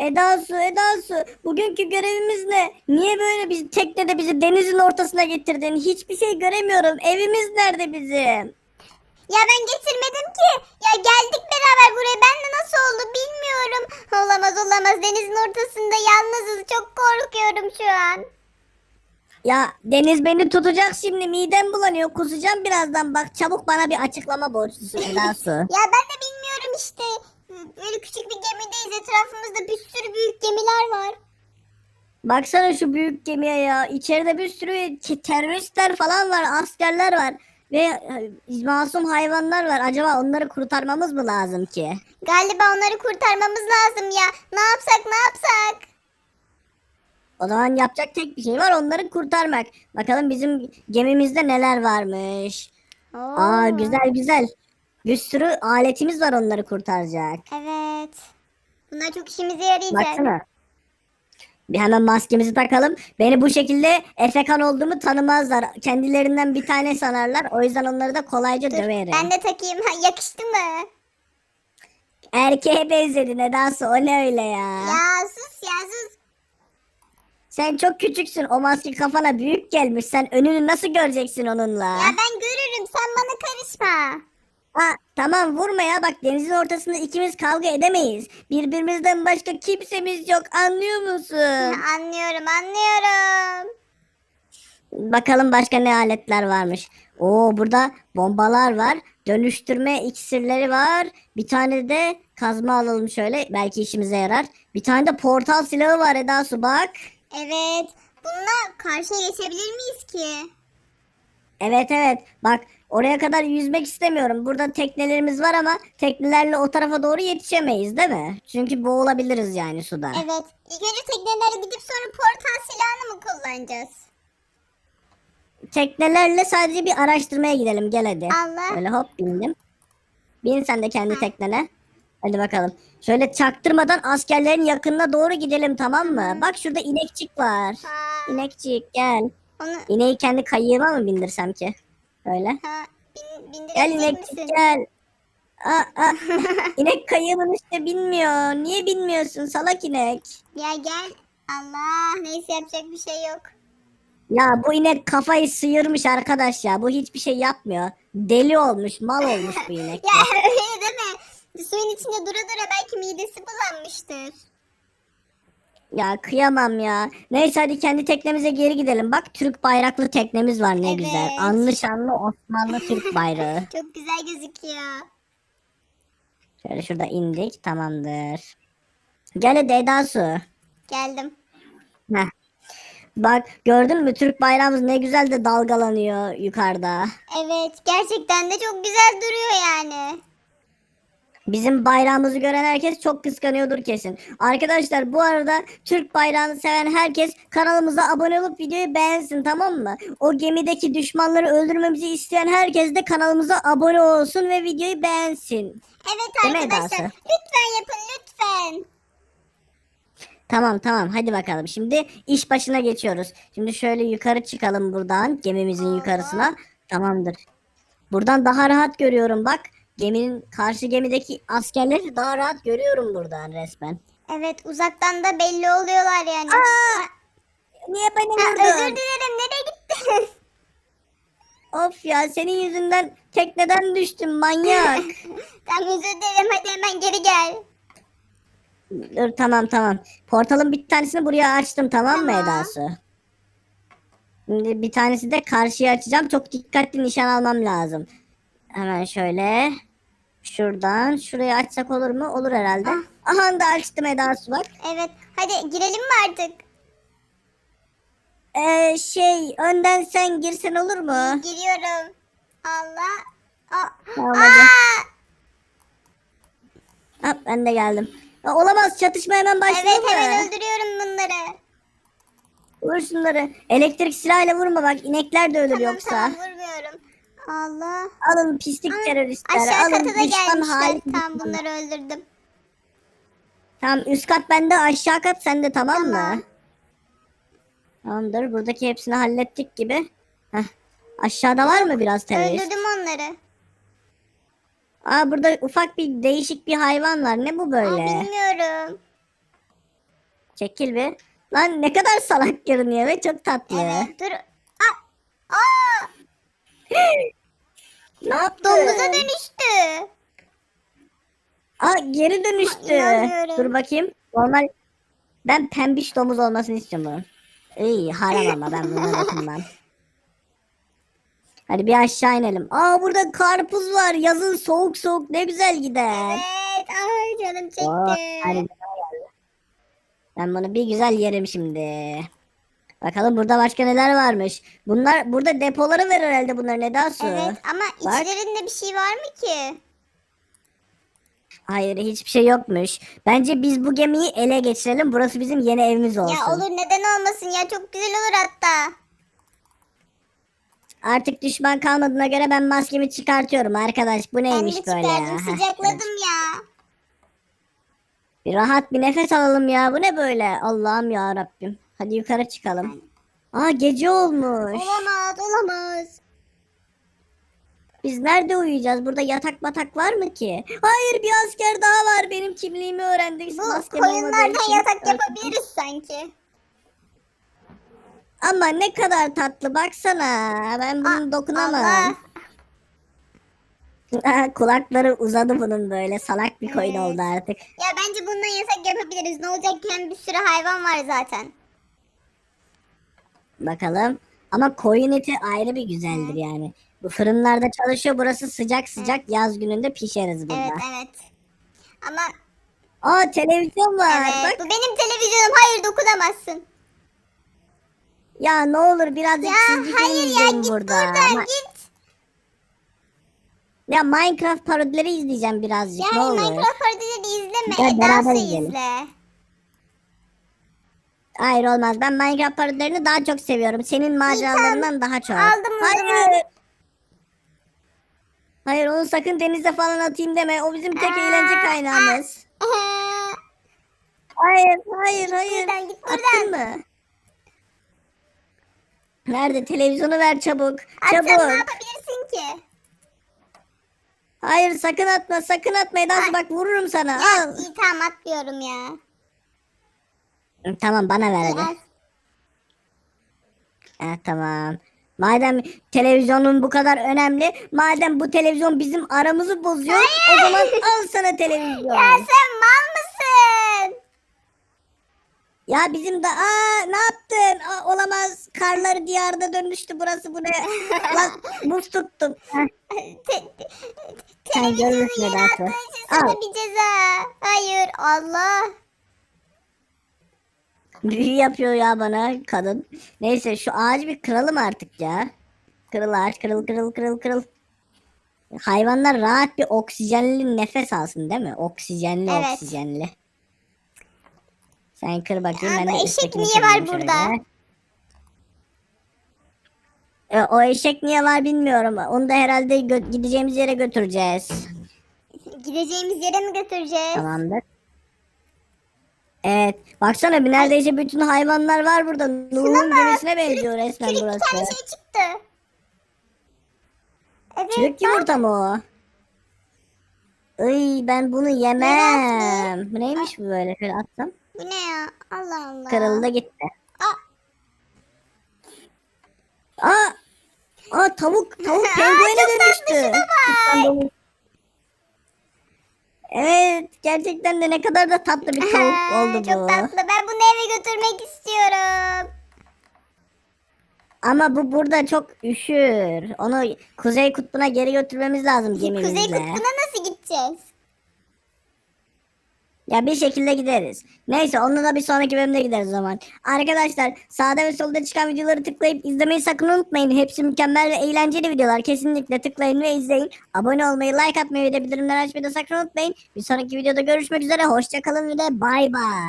Eda Su, Eda Su. Bugünkü görevimiz ne? Niye böyle bizi teknede bizi denizin ortasına getirdin? Hiçbir şey göremiyorum. Evimiz nerede bizim? Ya ben getirmedim ki. Ya geldik beraber buraya. Ben de nasıl oldu bilmiyorum. Olamaz olamaz. Denizin ortasında yalnızız. Çok korkuyorum şu an. Ya deniz beni tutacak şimdi. Midem bulanıyor. Kusacağım birazdan. Bak çabuk bana bir açıklama borçlusun Eda Su. Ya ben de bilmiyorum işte. Böyle küçük bir gemideyiz. Etrafımızda bir sürü büyük gemiler var. Baksana şu büyük gemiye ya. İçeride bir sürü te- teröristler falan var. Askerler var. Ve e, masum hayvanlar var. Acaba onları kurtarmamız mı lazım ki? Galiba onları kurtarmamız lazım ya. Ne yapsak ne yapsak? O zaman yapacak tek bir şey var onları kurtarmak. Bakalım bizim gemimizde neler varmış. Aa Oo. güzel güzel. Bir sürü aletimiz var onları kurtaracak. Evet. Bunlar çok işimize yarayacak. Baksana. Bir hemen maskemizi takalım. Beni bu şekilde efekan olduğumu tanımazlar. Kendilerinden bir tane sanarlar. O yüzden onları da kolayca Dur, döverim. ben de takayım. Ha, yakıştı mı? Erkeğe benzedi nedense o ne öyle ya. Ya sus ya sus. Sen çok küçüksün. O maske kafana büyük gelmiş. Sen önünü nasıl göreceksin onunla? Ya ben görürüm. Sen bana karışma. Ha, tamam vurma ya bak denizin ortasında ikimiz kavga edemeyiz. Birbirimizden başka kimsemiz yok anlıyor musun? Anlıyorum anlıyorum. Bakalım başka ne aletler varmış. Oo burada bombalar var. Dönüştürme iksirleri var. Bir tane de kazma alalım şöyle. Belki işimize yarar. Bir tane de portal silahı var Eda Su bak. Evet. Bununla karşıya geçebilir miyiz ki? Evet evet bak oraya kadar yüzmek istemiyorum. Burada teknelerimiz var ama teknelerle o tarafa doğru yetişemeyiz değil mi? Çünkü boğulabiliriz yani suda. Evet. İlk önce teknelere gidip sonra portal silahını mı kullanacağız? Teknelerle sadece bir araştırmaya gidelim gel hadi. Allah. Böyle hop bindim. Bin sen de kendi teknene. Hadi bakalım. Şöyle çaktırmadan askerlerin yakınına doğru gidelim tamam mı? Bak şurada inekçik var. Ha, İnekçik gel. Onu İneği kendi kayığıma mı bindirsem ki? Böyle. ha, bin, Gel inekçik misin? gel. Aa, aa. İnek kayığımın üstüne binmiyor. Niye binmiyorsun salak inek? Ya gel. Allah neyse yapacak bir şey yok. Ya bu inek kafayı sıyırmış arkadaş ya. Bu hiçbir şey yapmıyor. Deli olmuş, mal olmuş bu inek. Ya öyle deme. Suyun içinde dura dura belki midesi bulanmıştır. Ya kıyamam ya. Neyse hadi kendi teknemize geri gidelim. Bak Türk bayraklı teknemiz var ne Evet. güzel. Anlı şanlı Osmanlı Türk bayrağı. Çok güzel gözüküyor. Şöyle şurada indik tamamdır. Gel hadi Eda Su. Geldim. Heh. Bak gördün mü Türk bayrağımız ne güzel de dalgalanıyor yukarıda. Evet gerçekten de çok güzel duruyor yani. Bizim bayrağımızı gören herkes çok kıskanıyordur kesin. Arkadaşlar bu arada Türk bayrağını seven herkes kanalımıza abone olup videoyu beğensin tamam mı? O gemideki düşmanları öldürmemizi isteyen herkes de kanalımıza abone olsun ve videoyu beğensin. Evet Değil mi arkadaşlar Eda'sı? lütfen yapın lütfen. Tamam tamam hadi bakalım. Şimdi iş başına geçiyoruz. Şimdi şöyle yukarı çıkalım buradan gemimizin yukarısına. Tamamdır. Buradan daha rahat görüyorum bak. Geminin karşı gemideki askerleri daha rahat görüyorum buradan resmen. Evet uzaktan da belli oluyorlar yani. Niye beni Ha, vurdun? özür dilerim nereye gittin? Of ya senin yüzünden tekneden düştüm manyak. tamam özür dilerim hadi hemen geri gel. Dur tamam tamam. Portalın bir tanesini buraya açtım tamam mı Tamam. Eda Su? Şimdi bir tanesi de karşıya açacağım. Çok dikkatli nişan almam lazım. Hemen şöyle. Şuradan şuraya açsak olur mu? Olur herhalde. Aha da açtım Eda Su bak. Evet hadi girelim mi artık? Ee, şey önden sen girsen olur mu? Giriyorum. Allah. Aa. Tamam, Aa! Hop ben de geldim. Ya, olamaz çatışma hemen başladı Evet mı? hemen öldürüyorum bunları. Vur şunları. Elektrik silahıyla vurma bak inekler de ölür Tamam yoksa. tamam vurmuyorum. Allah. Alın pislik Ana, teröristler. Aşağı alın kata da gelmişler. Tamam bunları öldürdüm. Tamam üst kat bende aşağı kat sende tamam, mı? Tamam. Tamamdır buradaki hepsini hallettik gibi. Heh. Aşağıda var mı biraz terörist? Öldürdüm onları. Aa burada ufak bir değişik bir hayvan var. Ne bu Aa, böyle? bilmiyorum. Çekil bir. Lan ne kadar salak görünüyor ve çok tatlı. Evet dur. Aa, aa Ne yaptı? domuza dönüştü. Aa geri dönüştü. İnanmıyorum. Dur bakayım. Normal ben pembiş domuz olmasını istiyorum bunun. İyi haram ama ben buna dokunmam. Hadi bir aşağı inelim. Aa burada karpuz var. Yazın soğuk soğuk ne güzel gider. Evet. Ay canım çekti. Oo, hadi. Ben bunu bir güzel yerim şimdi. Bakalım burada başka neler varmış. Bunlar burada depoları var herhalde bunların Eda Su. Evet ama Bak. içlerinde bir şey var mı ki? Hayır hiçbir şey yokmuş. Bence biz bu gemiyi ele geçirelim. Burası bizim yeni evimiz olsun. Ya olur neden olmasın ya çok güzel olur hatta. Artık düşman kalmadığına göre ben maskemi çıkartıyorum arkadaş. Bu Ben de neymiş böyle ya? çıkardım sıcakladım ya. Bir rahat bir nefes alalım ya. Bu ne böyle? Allah'ım ya Rabbim. Hadi yukarı çıkalım. Aa gece olmuş. Olamaz olamaz. Biz nerede uyuyacağız? Burada yatak batak var mı ki? Hayır bir asker daha var. Benim kimliğimi öğrendik. Bu maskem koyunlardan yatak yapabiliriz sanki. Ama ne kadar tatlı baksana. Ben bunu Aa, dokunamam. Allah. Kulakları uzadı bunun böyle. Salak bir koyun Evet. oldu artık. Ya bence bundan yatak yapabiliriz. Ne olacak ki hem bir sürü hayvan var zaten. Bakalım. Ama koyun eti ayrı bir güzeldir yani. Bu fırınlarda çalışıyor. Burası sıcak sıcak yaz gününde pişeriz burada. Evet evet. Ama Aa televizyon var. evet, Bak. bu benim televizyonum. Hayır dokunamazsın. Ya ne olur birazcık Ya çizgi film hayır ya izleyin git burada. buradan Ama- git. Ya Minecraft parodileri izleyeceğim birazcık. Yani ne olur. Minecraft parodileri izleme. Gel beraber izleyelim. izle. Hayır olmaz. Ben Minecraft parodilerini daha çok seviyorum. Senin maceralarından daha çok. Aldım Hayır. Hayır onu sakın denize falan atayım deme. O bizim tek eğlence kaynağımız. Hayır, hayır, hayır. buradan, git Attın mı? Nerede? Televizyonu ver çabuk. Atsam ne Çabuk. yapabilirsin ki? Hayır sakın atma, sakın atma Eda bak vururum sana. Ya Al. iyi tamam atlıyorum ya. Tamam bana ver hadi. Ha, tamam. Madem televizyonun bu kadar önemli, madem bu televizyon bizim aramızı bozuyor, o zaman al sana televizyon. Ya sen mal mısın? Ya bizim de aa ne yaptın? Aa, olamaz. Karları diyarda dönmüştü burası bu ne? Lan buz tuttum. Heh, Te- te- Sen Televizyonu görürsün yere Eda attığın Su. için sana Al. bir ceza. Hayır Allah. Büyü yapıyor ya bana kadın. Neyse şu ağacı bir kıralım artık ya. Kırıl ağaç kırıl kırıl kırıl kırıl. Hayvanlar rahat bir oksijenli nefes alsın değil mi? Oksijenli Evet. oksijenli. Sen kır bakayım Ya ben bu de eşek üsttekini niye var kırayım şöyle. burada? E, o eşek niye var bilmiyorum. Onu da herhalde gö- gideceğimiz yere götüreceğiz. Gideceğimiz yere mi götüreceğiz? Tamamdır. Evet. Baksana bir neredeyse bütün hayvanlar var burada. Nuh'un gemisine benziyor resmen Çürük bir burası. tane şey çıktı. Evet. Çürük bak. yumurta mı o? Iy ben bunu yemem. Bu neymiş bu böyle? Şöyle atsam. Bu ne ya? Allah Allah. Kırıldı gitti. Aa, Aa! Aa tavuk tavuk penguene çok tatlı, dönüştü. şuna bak. Evet gerçekten de ne kadar da tatlı bir tavuk oldu bu. Çok tatlı. Ben bunu eve götürmek istiyorum. Ama bu burada çok üşür. Onu kuzey kutbuna geri götürmemiz lazım gemimizle. Kuzey Kutbu'na nasıl gideceğiz? Ya bir şekilde gideriz. Neyse onu da bir sonraki bölümde gideriz o zaman. Arkadaşlar sağda ve solda çıkan videoları tıklayıp izlemeyi sakın unutmayın. Hepsi mükemmel ve eğlenceli videolar. Kesinlikle tıklayın ve izleyin. Abone olmayı, like atmayı ve de bildirimleri açmayı da sakın unutmayın. Bir sonraki videoda görüşmek üzere. Hoşçakalın ve de bay bay.